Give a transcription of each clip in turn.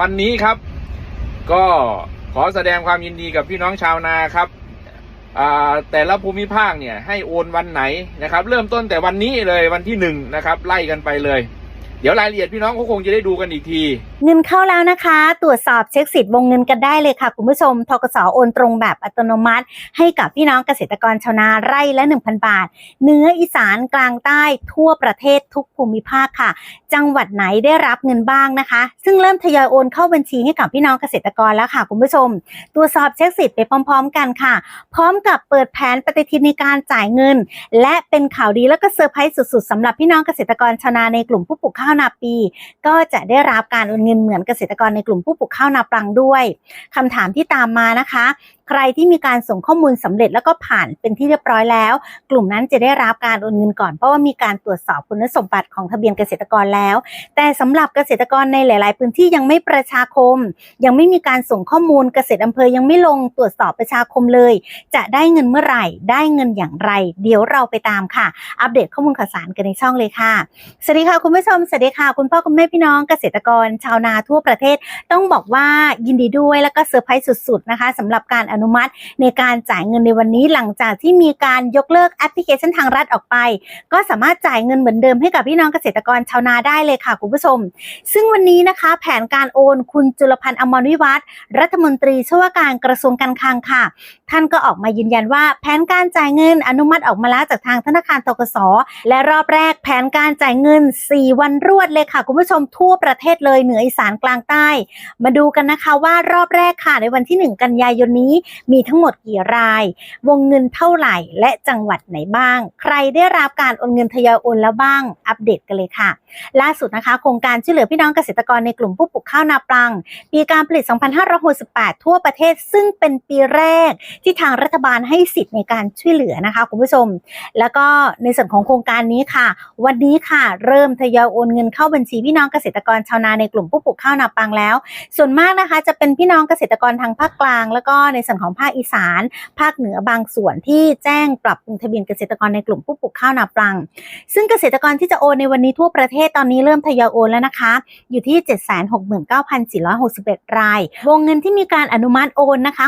วันนี้ครับ ก็ขอแสดงความยินดีกับพี่น้องชาวนาครับแต่ละภูมิภาคเนี่ยให้โอนวันไหนนะครับ เริ่มต้นแต่วันนี้เลยวันที่หนึ่งนะครับ ไล่กันไปเลย เดี๋ยวรายละเอียดพี่น้องก็คงจะได้ดูกันอีกที เงินเข้าแล้วนะคะ ตรวจสอบเช็คสิทธิ์วงเงินกันได้เลยค่ะ คุณผู้ชมทกสโอนตรงแบบอัตโนมัติ ให้กับพี่น้องเกษตรกรชาวนาไร่ละ 1,000 บาท เนื้ออีสานกลางใต้ทั่วประเทศทุกภูมิภาคค่ะ จังหวัดไหนได้รับเงินบ้างนะคะ ซึ่งเริ่มทยอยโอนเข้าบัญชีให้กับพี่น้องเกษตรกรแล้วค่ะ คุณผู้ชม ตรวจสอบเช็คสิทธิ์ไปพร้อม ๆ กันค่ะ พร้อมกับเปิดแผนปฏิทินในการจ่ายเงิน และเป็นข่าวดีแล้วก็เซอร์ไพรส์สุดๆสำหรับพี่น้องเกษตรกรชาวนาในกลุ่มผู้ปลูกข้าวนาปี ก็จะได้รับการโอนเงินเหมือนเกษตรกรในกลุ่มผู้ปลูกข้าวนาปรังด้วยคำถามที่ตามมานะคะ ใครที่มีการส่งข้อมูลสำเร็จแล้วก็ผ่านเป็นที่เรียบร้อยแล้ว กลุ่มนั้นจะได้รับการโอนเงินก่อนเพราะว่ามีการตรวจสอบคุณสมบัติของทะเบียนเกษตรกรแล้ว แต่สำหรับเกษตรกรในหลาย ๆ พื้นที่ยังไม่ประชาคม ยังไม่มีการส่งข้อมูลเกษตรอำเภอยังไม่ลงตรวจสอบประชาคมเลย จะได้เงินเมื่อไหร่ ได้เงินอย่างไร เดี๋ยวเราไปตามค่ะ อัปเดตข้อมูลข่าวสารกันในช่องเลยค่ะสวัสดีค่ะคุณผู้ชมสวัสดีค่ะ คุณพ่อคุณแม่พี่น้องเกษตรกร ชาวนาทั่วประเทศ ต้องบอกว่ายินดีด้วยแล้วก็เซอร์ไพรส์สุด ๆ นะคะสำหรับการอนุมัติ ในการจ่ายเงินในวันนี้หลังจากที่มีการยกเลิกแอปพลิเคชันทางรัฐออกไป ก็สามารถจ่ายเงินเหมือนเดิมให้กับพี่น้องเกษตรกรชาวนาได้เลยค่ะคุณผู้ชม ซึ่งวันนี้นะคะแผนการโอนคุณจุลพันธ์อมรวิวัฒรัฐมนตรีช่วยว่าการกระทรวงการคลังค่ะ ท่านก็ออกมายืนยันว่า แผนการจ่ายเงินอนุมัติออกมาแล้วจากทางธนาคารตกสและรอบแรกแผนการจ่ายเงิน 4 วันรวดเลยค่ะ คุณผู้ชมทั่วประเทศเลยเหนืออีสานกลางใต้ มาดูกันนะคะว่ารอบแรกค่ะในวันที่ 1 กันยายนนี้มีทั้งหมดกี่ราย วงเงินเท่าไหร่ และจังหวัดไหนบ้าง ใครได้รับการโอนเงินทยอยโอนแล้วบ้าง อัปเดตกันเลยค่ะ ล่าสุดนะคะโครงการช่วยเหลือพี่น้องเกษตรกรในกลุ่มผู้ปลูกข้าวนาปลัง ปีการผลิต 2568 ทั่วประเทศซึ่งเป็นปีแรกที่ทางรัฐบาลให้สิทธิ์ในการช่วยเหลือนะคะคุณผู้ชม แล้วก็ในส่วนของโครงการนี้ค่ะ วันนี้ค่ะเริ่มทยอยโอนเงินเข้าบัญชีพี่น้องเกษตรกรชาวนาในกลุ่มผู้ปลูกข้าวนาปังแล้ว ส่วนมากนะคะจะเป็นพี่น้องเกษตรกรทางภาคกลาง แล้วก็ในส่วนของภาคอีสาน ภาคเหนือบางส่วนที่แจ้งปรับปรุงทะเบียนเกษตรกรในกลุ่มผู้ปลูกข้าวนาปลัง ซึ่งเกษตรกรที่จะโอนในวันนี้ทั่วประเทศตอนนี้เริ่มทยอยโอนแล้วนะคะ อยู่ที่ 769,461 ราย วงเงินที่มีการอนุมัติโอนนะคะ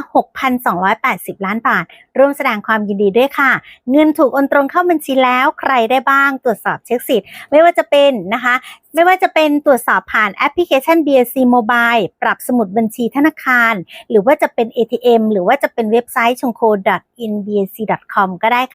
6,280 ล้านบาท ร่วมแสดงความยินดีด้วยค่ะ เงินถูกโอนตรงเข้าบัญชีแล้วใครได้บ้างตรวจสอบเช็คสิทธิ์ ไม่ว่าจะเป็นนะคะไม่ว่าจะเป็นตรวจสอบผ่านแอปพลิเคชัน BSC Mobile ปรับสมุดบัญชีธนาคาร หรือว่าจะเป็น ATM หรือว่าจะเป็นเว็บไซต์ชงโค .inbsc.com ก็ได้